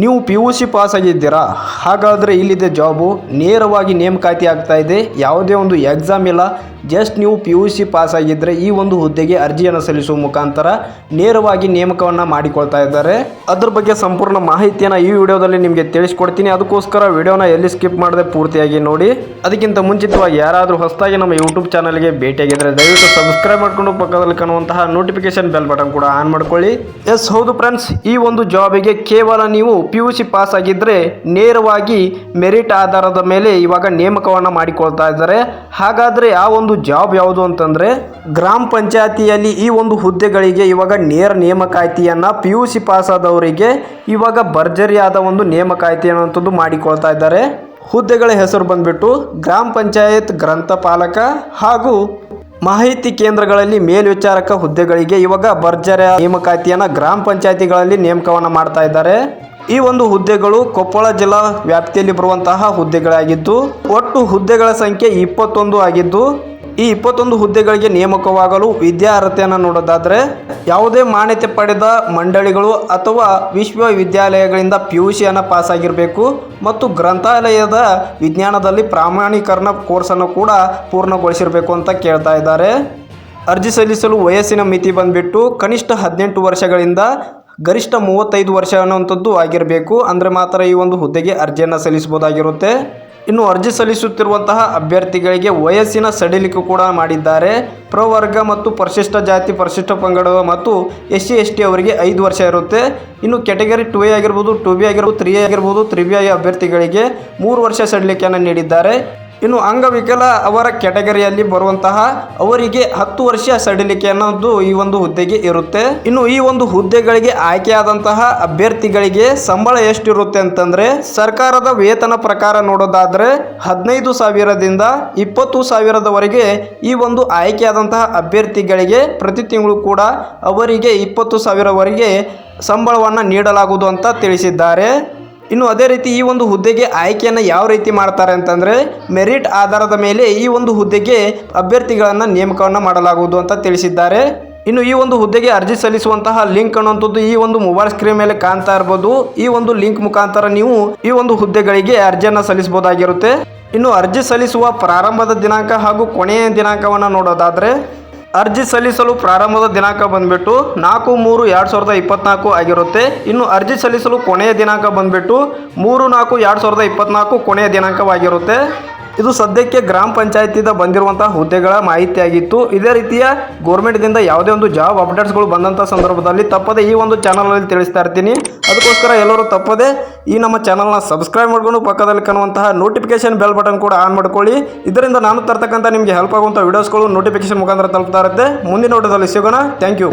ನೀವು P U C pass ಆಗಿದ್ದೀರಾ? ಹಾಗಾದರೆ ಇಲ್ಲಿದೆ ಜಾಬು ನೇರವಾಗಿ ನೇಮಕಾತಿ ಆಗ್ತಾ ಇದೆ. ಯಾವುದೇ ಒಂದು ಎಕ್ಸಾಮ್ ಇಲ್ಲ. ಜಸ್ಟ್ ನೀವು ಪಿ ಯು ಸಿ ಪಾಸ್ ಆಗಿದ್ದರೆ ಈ ಒಂದು ಹುದ್ದೆಗೆ ಅರ್ಜಿಯನ್ನು ಸಲ್ಲಿಸುವ ಮುಖಾಂತರ ನೇರವಾಗಿ ನೇಮಕವನ್ನು ಮಾಡಿಕೊಳ್ತಾ ಇದ್ದಾರೆ. ಅದ್ರ ಬಗ್ಗೆ ಸಂಪೂರ್ಣ ಮಾಹಿತಿಯನ್ನು ಈ ವಿಡಿಯೋದಲ್ಲಿ ನಿಮಗೆ ತಿಳಿಸ್ಕೊಡ್ತೀನಿ. ಅದಕ್ಕೋಸ್ಕರ ವಿಡಿಯೋನ ಎಲ್ಲಿ ಸ್ಕಿಪ್ ಮಾಡದೆ ಪೂರ್ತಿಯಾಗಿ ನೋಡಿ. ಅದಕ್ಕಿಂತ ಮುಂಚಿತವಾಗಿ ಯಾರಾದರೂ ಹೊಸದಾಗಿ ನಮ್ಮ ಯೂಟ್ಯೂಬ್ ಚಾನಲ್ಗೆ ಭೇಟಿಯಾಗಿದ್ದರೆ ದಯವಿಟ್ಟು ಸಬ್ಸ್ಕ್ರೈಬ್ ಮಾಡಿಕೊಂಡು ಪಕ್ಕದಲ್ಲಿ ಕಾಣುವಂತಹ ನೋಟಿಫಿಕೇಶನ್ ಬೆಲ್ ಬಟನ್ ಕೂಡ ಆನ್ ಮಾಡ್ಕೊಳ್ಳಿ. ಎಸ್ ಹೌದು ಫ್ರೆಂಡ್ಸ್ ಈ ಒಂದು ಜಾಬಿಗೆ ಕೇವಲ ನೀವು ಪಿ ಯು ಸಿ ಪಾಸ್ ಆಗಿದ್ದರೆ ನೇರವಾಗಿ ಮೆರಿಟ್ ಆಧಾರದ ಮೇಲೆ ಇವಾಗ ನೇಮಕವನ್ನು ಮಾಡಿಕೊಳ್ತಾ ಇದ್ದಾರೆ. ಹಾಗಾದರೆ ಆ ಒಂದು ಜಾಬ್ ಯಾವುದು ಅಂತಂದರೆ ಗ್ರಾಮ ಪಂಚಾಯತಿಯಲ್ಲಿ ಈ ಒಂದು ಹುದ್ದೆಗಳಿಗೆ ಇವಾಗ ನೇರ ನೇಮಕಾತಿಯನ್ನು ಪಿ ಯು ಸಿ ಪಾಸ್ ಆದವರಿಗೆ ಇವಾಗ ಭರ್ಜರಿಯಾದ ಒಂದು ನೇಮಕಾತಿ ಅನ್ನುವಂಥದ್ದು ಮಾಡಿಕೊಳ್ತಾ ಇದ್ದಾರೆ. ಹುದ್ದೆಗಳ ಹೆಸರು ಬಂದ್ಬಿಟ್ಟು ಗ್ರಾಮ ಪಂಚಾಯತ್ ಗ್ರಂಥಪಾಲಕ ಹಾಗೂ ಮಾಹಿತಿ ಕೇಂದ್ರಗಳಲ್ಲಿ ಮೇಲ್ವಿಚಾರಕ ಹುದ್ದೆಗಳಿಗೆ ಇವಾಗ ಭರ್ಜರಿಯ ನೇಮಕಾತಿಯನ್ನು ಗ್ರಾಮ ಪಂಚಾಯತಿಗಳಲ್ಲಿ ನೇಮಕವನ್ನು ಮಾಡ್ತಾ ಇದ್ದಾರೆ. ಈ ಒಂದು ಹುದ್ದೆಗಳು ಕೊಪ್ಪಳ ಜಿಲ್ಲಾ ವ್ಯಾಪ್ತಿಯಲ್ಲಿ ಬರುವಂತಹ ಹುದ್ದೆಗಳಾಗಿದ್ದು, ಒಟ್ಟು ಹುದ್ದೆಗಳ ಸಂಖ್ಯೆ ಇಪ್ಪತ್ತೊಂದು ಆಗಿದ್ದು ಈ ಇಪ್ಪತ್ತೊಂದು ಹುದ್ದೆಗಳಿಗೆ ನೇಮಕವಾಗಲು ವಿದ್ಯಾರ್ಹತೆಯನ್ನು ನೋಡೋದಾದರೆ ಯಾವುದೇ ಮಾನ್ಯತೆ ಪಡೆದ ಮಂಡಳಿಗಳು ಅಥವಾ ವಿಶ್ವವಿದ್ಯಾಲಯಗಳಿಂದ ಪಿ ಯು ಸಿಯನ್ನು ಪಾಸ್ ಆಗಿರಬೇಕು ಮತ್ತು ಗ್ರಂಥಾಲಯದ ವಿಜ್ಞಾನದಲ್ಲಿ ಪ್ರಾಮಾಣೀಕರಣ ಕೋರ್ಸನ್ನು ಕೂಡ ಪೂರ್ಣಗೊಳಿಸಿರಬೇಕು ಅಂತ ಕೇಳ್ತಾ ಇದ್ದಾರೆ. ಅರ್ಜಿ ಸಲ್ಲಿಸಲು ವಯಸ್ಸಿನ ಮಿತಿ ಬಂದುಬಿಟ್ಟು ಕನಿಷ್ಠ ಹದಿನೆಂಟು ವರ್ಷಗಳಿಂದ ಗರಿಷ್ಠ ಮೂವತ್ತೈದು ವರ್ಷ ಅನ್ನುವಂಥದ್ದು ಆಗಿರಬೇಕು. ಅಂದರೆ ಮಾತ್ರ ಈ ಒಂದು ಹುದ್ದೆಗೆ ಅರ್ಜಿಯನ್ನು ಸಲ್ಲಿಸಬಹುದಾಗಿರುತ್ತೆ. ಇನ್ನು ಅರ್ಜಿ ಸಲ್ಲಿಸುತ್ತಿರುವಂತಹ ಅಭ್ಯರ್ಥಿಗಳಿಗೆ ವಯಸ್ಸಿನ ಸಡಿಲಿಕೆ ಕೂಡ ಮಾಡಿದ್ದಾರೆ. ಪ್ರವರ್ಗ ಮತ್ತು ಪರಿಶಿಷ್ಟ ಜಾತಿ, ಪರಿಶಿಷ್ಟ ಪಂಗಡ ಮತ್ತು ಎಸ್ ಸಿ ಎಸ್ ಟಿ ಅವರಿಗೆ ಐದು ವರ್ಷ ಇರುತ್ತೆ. ಇನ್ನು ಕೆಟಗರಿ ಟು ಎ ಆಗಿರ್ಬೋದು, ಟು ಬಿ ಆಗಿರ್ಬೋದು, ತ್ರೀ ಎ ಆಗಿರ್ಬೋದು ತ್ರೀ ಐ ಅಭ್ಯರ್ಥಿಗಳಿಗೆ ಮೂರು ವರ್ಷ ಸಡಿಲಿಕೆಯನ್ನು ನೀಡಿದ್ದಾರೆ. ಇನ್ನು ಅಂಗವಿಕಲ ಅವರ ಕೆಟಗರಿಯಲ್ಲಿ ಬರುವಂತಹ ಅವರಿಗೆ ಹತ್ತು ವರ್ಷ ಸಡಿಲಿಕೆ ಅನ್ನೋದು ಈ ಒಂದು ಹುದ್ದೆಗೆ ಇರುತ್ತೆ. ಇನ್ನು ಈ ಒಂದು ಹುದ್ದೆಗಳಿಗೆ ಆಯ್ಕೆಯಾದಂತಹ ಅಭ್ಯರ್ಥಿಗಳಿಗೆ ಸಂಬಳ ಎಷ್ಟಿರುತ್ತೆ ಅಂತಂದ್ರೆ ಸರ್ಕಾರದ ವೇತನ ಪ್ರಕಾರ ನೋಡೋದಾದ್ರೆ ಹದಿನೈದು ಸಾವಿರದಿಂದ ಇಪ್ಪತ್ತು ಸಾವಿರದವರೆಗೆ ಈ ಒಂದು ಆಯ್ಕೆಯಾದಂತಹ ಅಭ್ಯರ್ಥಿಗಳಿಗೆ ಪ್ರತಿ ತಿಂಗಳು ಕೂಡ ಅವರಿಗೆ ಇಪ್ಪತ್ತು ಸಾವಿರವರೆಗೆ ಸಂಬಳವನ್ನು ನೀಡಲಾಗುವುದು ಅಂತ ತಿಳಿಸಿದ್ದಾರೆ. ಇನ್ನು ಅದೇ ರೀತಿ ಈ ಒಂದು ಹುದ್ದೆಗೆ ಆಯ್ಕೆಯನ್ನು ಯಾವ ರೀತಿ ಮಾಡ್ತಾರೆ ಅಂತಂದರೆ ಮೆರಿಟ್ ಆಧಾರದ ಮೇಲೆ ಈ ಒಂದು ಹುದ್ದೆಗೆ ಅಭ್ಯರ್ಥಿಗಳನ್ನು ನೇಮಕವನ್ನು ಮಾಡಲಾಗುವುದು ಅಂತ ತಿಳಿಸಿದ್ದಾರೆ. ಇನ್ನು ಈ ಒಂದು ಹುದ್ದೆಗೆ ಅರ್ಜಿ ಸಲ್ಲಿಸುವಂತಹ ಲಿಂಕ್ ಅನ್ನುವಂಥದ್ದು ಈ ಒಂದು ಮೊಬೈಲ್ ಸ್ಕ್ರೀನ್ ಮೇಲೆ ಕಾಣ್ತಾ ಇರ್ಬೋದು. ಈ ಒಂದು ಲಿಂಕ್ ಮುಖಾಂತರ ನೀವು ಈ ಒಂದು ಹುದ್ದೆಗಳಿಗೆ ಅರ್ಜಿಯನ್ನು ಸಲ್ಲಿಸಬಹುದಾಗಿರುತ್ತೆ. ಇನ್ನು ಅರ್ಜಿ ಸಲ್ಲಿಸುವ ಪ್ರಾರಂಭದ ದಿನಾಂಕ ಹಾಗೂ ಕೊನೆಯ ದಿನಾಂಕವನ್ನು ನೋಡೋದಾದರೆ ಅರ್ಜಿ ಸಲ್ಲಿಸಲು ಪ್ರಾರಂಭದ ದಿನಾಂಕ ಬಂದ್ಬಿಟ್ಟು ನಾಲ್ಕು ಮೂರು ಎರಡು ಸಾವಿರದ ಇಪ್ಪತ್ನಾಲ್ಕು ಆಗಿರುತ್ತೆ. ಇನ್ನು ಅರ್ಜಿ ಸಲ್ಲಿಸಲು ಕೊನೆಯ ದಿನಾಂಕ ಬಂದ್ಬಿಟ್ಟು ಮೂರು ನಾಲ್ಕು ಎರಡು ಸಾವಿರದ ಇಪ್ಪತ್ನಾಲ್ಕು ಕೊನೆಯ ದಿನಾಂಕವಾಗಿರುತ್ತೆ. ಇದು ಸದ್ಯಕ್ಕೆ ಗ್ರಾಮ ಪಂಚಾಯತಿಯಿಂದ ಬಂದಿರುವಂತಹ ಹುದ್ದೆಗಳ ಮಾಹಿತಿಯಾಗಿತ್ತು. ಇದೇ ರೀತಿಯ ಗೌರ್ಮೆಂಟ್ದಿಂದ ಯಾವುದೇ ಒಂದು ಜಾಬ್ ಅಪ್ಡೇಟ್ಸ್ಗಳು ಬಂದಂಥ ಸಂದರ್ಭದಲ್ಲಿ ತಪ್ಪದೆ ಈ ಒಂದು ಚಾನಲಲ್ಲಿ ತಿಳಿಸ್ತಾ ಇರ್ತೀನಿ. ಅದಕ್ಕೋಸ್ಕರ ಎಲ್ಲರೂ ತಪ್ಪದೆ ಈ ನಮ್ಮ ಚಾನಲ್ನ ಸಬ್ಸ್ಕ್ರೈಬ್ ಮಾಡ್ಕೊಂಡು ಪಕ್ಕದಲ್ಲಿ ಕಾಣುವಂತಹ ನೋಟಿಫಿಕೇಶನ್ ಬೆಲ್ ಬಟನ್ ಕೂಡ ಆನ್ ಮಾಡ್ಕೊಳ್ಳಿ. ಇದರಿಂದ ನಾನು ತರ್ತಕ್ಕಂಥ ನಿಮಗೆ ಹೆಲ್ಪ್ ಆಗುವಂಥ ವಿಡಿಯೋಸ್ಗಳು ನೋಟಿಫಿಕೇಶನ್ ಮುಖಾಂತರ ತಲುಪ್ತಾ ಇರುತ್ತೆ. ಮುಂದಿನ ನೋಟದಲ್ಲಿ ಸಿಗೋಣ. Thank you